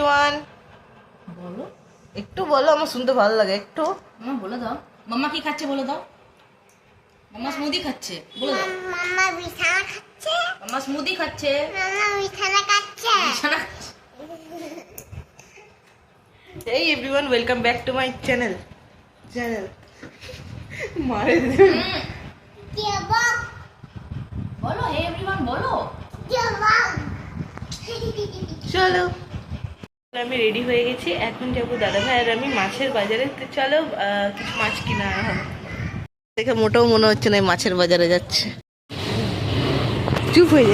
Everyone বলো। একটু বলো আমার শুনতে ভালো লাগে একটু। মামা বলে দাও। মাম্মা কি খাচ্ছে বলে দাও। মাম্মা স্মুদি খাচ্ছে বলে দাও। মামা বিছানা খাচ্ছে। মাম্মা স্মুদি খাচ্ছে। মামা বিছানা খাচ্ছে। বিছানা এই everyone welcome back to my channel channel মারে কি বলো হে এভরিওয়ান বলো। চলো। আমি রেডি হয়ে গেছি। এখন যাব দাদা ভাই আর আমি মাছের বাজারে। চলো কিছু মাছ কিনা হবে। দেখে মোটেও মনে হচ্ছে না মাছের বাজারে যাচ্ছে। চুপ হয়ে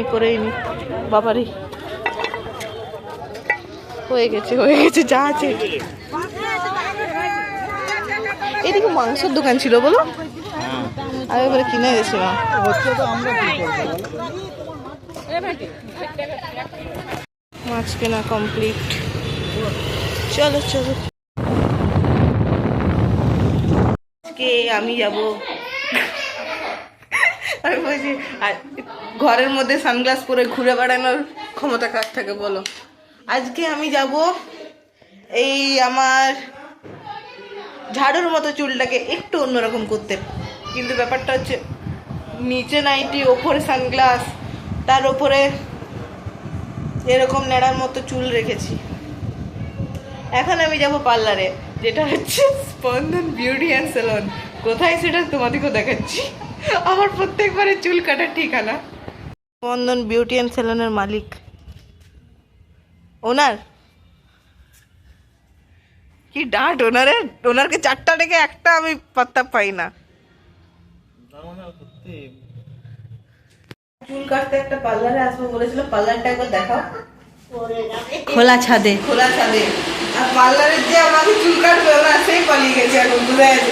নি করেই নি। বাবারে। হয়ে গেছে হয়ে গেছে যা আছে। এদিকে মাংসের দোকান ছিল বলো? আমি এবারে কিনে গেছিলাম মাছ কেনা কমপ্লিট। চলো চলো। আজকে আমি যাব আমি বলছি আর ঘরের মধ্যে সানগ্লাস পরে ঘুরে বেড়ানোর ক্ষমতা কার থাকে বলো? আজকে আমি যাব এই আমার ঝাড়ুর মতো চুলটাকে একটু অন্যরকম করতে। কিন্তু ব্যাপারটা হচ্ছে, নিচে নাইটি, ওপরে সানগ্লাস, তার ওপরে এরকম নেড়ার মতো চুল রেখেছি। এখন আমি যাব পার্লারে, যেটা হচ্ছে স্পন্দন বিউটি অ্যান্ড সেলন। কোথায় সেটা তোমাদেরকেও দেখাচ্ছি। আমার প্রত্যেকবারে চুল কাটার ঠিকানা। স্পন্দন বিউটি অ্যান্ড সেলনের মালিক। ওনার? কি ডাঁট ওনারে? ওনারকে চারটা ডেকে একটা আমি পাত্তা পাই না। চুল কাটতে একটা পার্লারে আসব বলেছিল পার্লারটা একবার দেখাও। খোলা ছাদে। খোলা ছাদে। আর পার্লারের যে আমাকে চুল কাটবে ওরা সেই পালিয়ে গেছে এখন বুঝে গেছে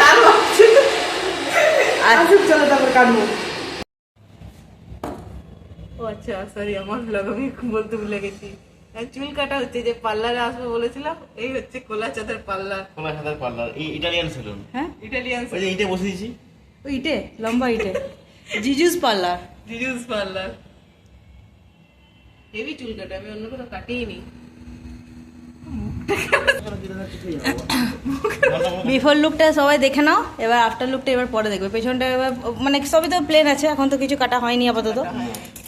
চার আসুক চলো তারপর কাটবো। ও আচ্ছা সরি আমার ব্লগ আমি বলতে ভুলে গেছি। আর চুল কাটা হচ্ছে যে পার্লারে আসব বলেছিলাম এই হচ্ছে কোলা চাঁদের পার্লার। কোলা সাদার পার্লার এই ইটালিয়ান সেলুন হ্যাঁ? ইটালিয়ান ওই যে এইটা বসে দিয়েছি। ওই ইটে লম্বা ইটে। Jiju's parlour. Jiju's parlour. Heavy চুল কাটা আমি অন্য কোথাও কাটিয়ে নি বিফোর লুকটা সবাই দেখে নাও, এবার আফটার লুকটা এবার পরে দেখবে। পেছনটা এবার মানে সবই তো প্লেন আছে, এখন তো কিছু কাটা হয়নি আপাতত।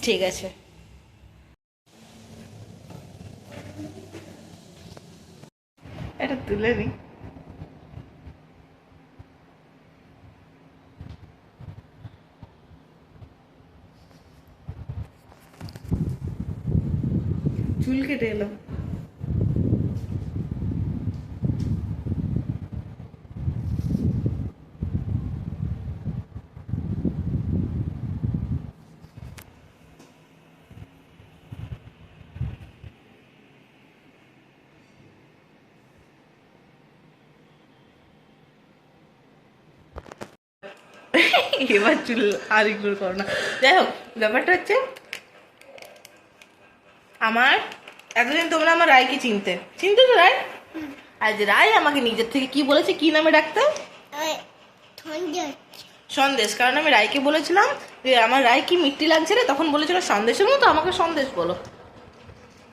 ঠিক আছে। এটা তুলে নি। চুল কেটে এলাম এবার চুল আর ইগনোর করো না। যাই হোক ব্যাপারটা হচ্ছে আমার এতদিন তোমরা আমার রায়কে চিনতে। চিনতে তো রায়? আজ রায় আমাকে নিজের থেকে কি বলেছে কি নামে ডাকতে? সন্দেশ। কারণ আমি রায়কে বলেছিলাম যে আমার রায় কি মিষ্টি লাগছে রে? তখন বলেছিল সন্দেশের মতো আমাকে সন্দেশ বলো।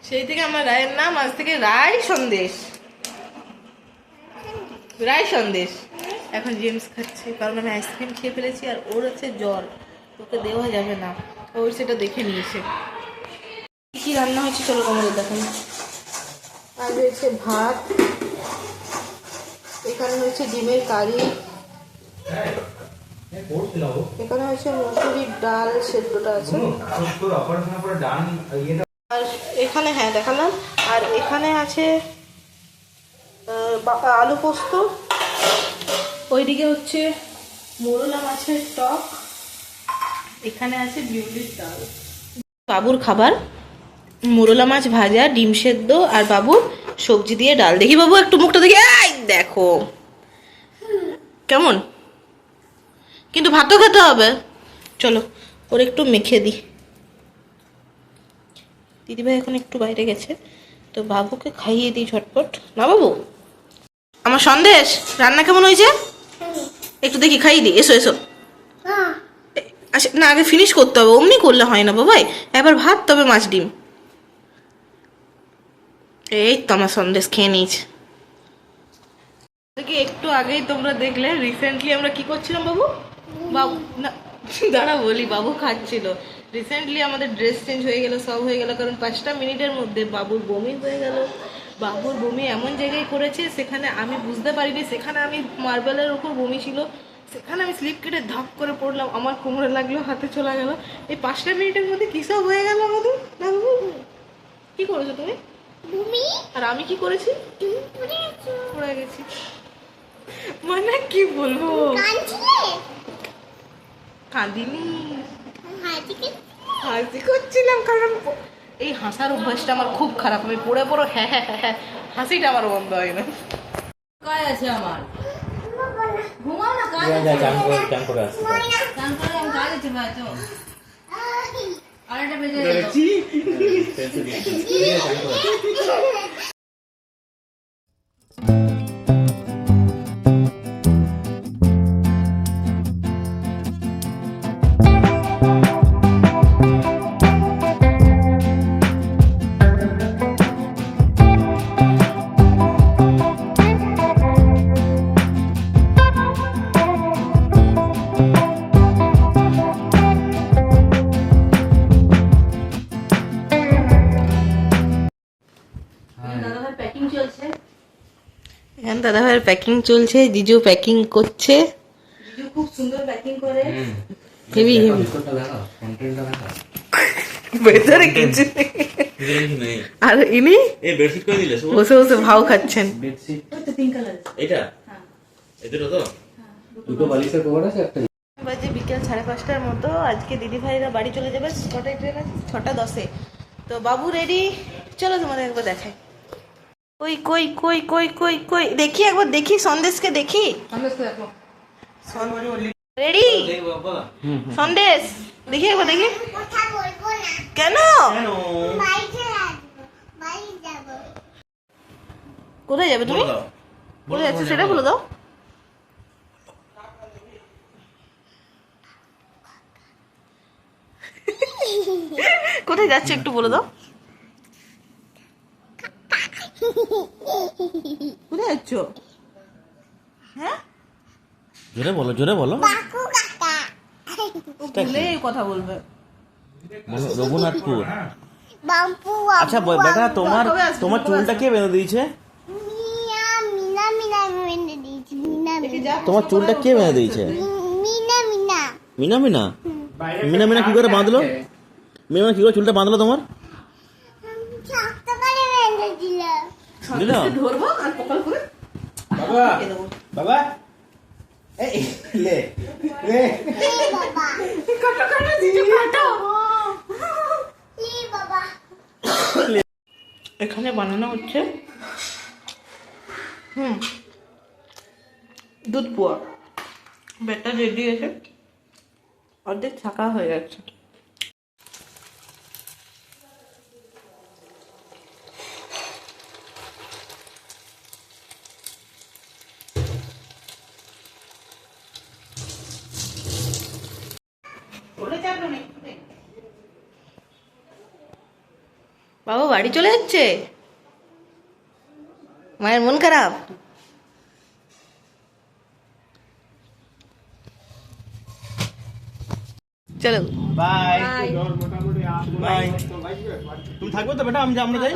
সেই থেকে আমার রায়ের নাম আজ থেকে রায় সন্দেশ। রায় সন্দেশ। এখন জেমস খাচ্ছে। কারণ আমি আইসক্রিম খেয়ে ফেলেছি আর ওর হচ্ছে জ্বর। ওকে দেওয়া যাবে না। ও সেটা দেখে নিয়েছে। কি কি রান্না হচ্ছে চলো তোমাদের দেখেন আর হয়েছে ভাত। এখানে হয়েছে ডিমের কারি। এখানে হচ্ছে মুসুরির ডাল সেদ্ধটা আছে। আর এখানে হ্যাঁ দেখালাম। আর এখানে আছে বা- আলু পোস্ত। ওইদিকে হচ্ছে মোরলা মাছের টক, এখানে আছে বিউলির ডাল। বাবুর খাবার, মোরলা মাছ ভাজা, ডিম সেদ্ধ আর বাবুর সবজি দিয়ে ডাল। দেখি বাবু, একটু মুখটা দেখি। দেখো। কেমন? কিন্তু ভাতও খেতে হবে। চলো, ওর একটু মেখে দিই। দিদিভাই এখন একটু বাইরে গেছে, তো বাবুকে খাইয়ে দিই ঝটপট। না বাবু? আমার সন্দেশ, রান্না কেমন হয়েছে? একটু দেখি খাইয়ে দিই। এসো এসো। হ্যাঁ আচ্ছা না আগে ফিনিশ করতে হবে। অমনি করলে হয় না বাবাই একবার ভাত তবে মাছ ডিম। এই তো আমার সন্দেশ খেয়ে নিয়েছে। একটু আগেই তোমরা দেখলে রিসেন্টলি আমরা কি করছিলাম বাবু? বাবু না দাঁড়া বলি বাবু খাচ্ছিল। রিসেন্টলি আমাদের ড্রেস চেঞ্জ হয়ে গেল সব হয়ে গেল কারণ পাঁচটা মিনিটের মধ্যে বাবুর বমি হয়ে গেল। বাবুর বমি এমন জায়গায় করেছে সেখানে আমি বুঝতে পারিনি সেখানে আমি মার্বেলের উপর বমি ছিল সেখানে আমি স্লিপ কেটে ধাপ করে পড়লাম আমার কোমরে লাগল হাতে চলে গেল। এই পাঁচটা মিনিটের মধ্যে কী সব হয়ে গেল আমাদের? না বাবু? কি করেছ তুমি? তুমি আর আমি কি করেছি? পড়ে গেছি। মানে কি বলব? কাঁদিনি। হাসি করছিলাম কারণ এই হাসার অভ্যাসটা আমার খুব খারাপ। আমি পড়ে পড়ো হ্যাঁ হ্যাঁ হ্যাঁ হ্যাঁ হাসিটা আমার বন্ধ হয় না কাজ আছে আমার। ঘুমাও না কাজ চান করে চান করে আসছি স্নান করে আমি কাজ আছে ভাই তো আরেকটা বেজে দাদা এখানে দাদা ভাইয়ের প্যাকিং চলছে জিজু প্যাকিং করছে। জিজু খুব সুন্দর প্যাকিং করে। হেভি হেভি ভেতরে কিছু আর ইনি? এই বেডশিট করে দিলে বসে বসে ভাও খাচ্ছেন। বেডশিট পিঙ্ক কালার এটা এদের তো? দুটো বালিশের কভার আছে একটা বাজে বিকেল সাড়ে পাঁচটার মতো আজকে দিদি ভাইরা বাড়ি চলে যাবে ছটায় ট্রেন আছে ছটা দশে। তো বাবু রেডি চলো তোমাদের একবার দেখাই। কই কই কই কই কই কই দেখি একবার দেখি সন্দেশকে দেখি। রেডি সন্দেশ দেখি একবার দেখি। কেন? কোথায় যাবে তুমি? কোথায় যাচ্ছে সেটা বলে দাও। কোথায় যাচ্ছে একটু বলে দাও। কোথায় যাচ্ছ? হ্যাঁ? জোরে বলো জোরে বলো। কাকা। ভুলে কথা বলবে। রঘুনাথপুর। আচ্ছা বেটা তোমার তোমার চুলটা কে বেঁধে দিয়েছে? তোমার চুলটা কে বেঁধে দিয়েছে? মিনা মিনা। মিনা মিনা কি করে বাঁধলো? মিনা মিনা কি করে চুলটা বাঁধলো তোমার শক্ত করে বেঁধে দিল দিল ধরবো আর পকাল করে বাবা বাবা এই লে লে। লে কাটো কাটো দিদি কাটো। এখানে বানানো হচ্ছে হুম দুধ পোয়া। ব্যাটার রেডি আছে অর্ধেক ছাকা হয়ে যাচ্ছে বাবা বাড়ি চলে যাচ্ছে মায়ের মন খারাপ চলো বাই বাই তুমি থাকবে তো বেটা আমি আমরা যাই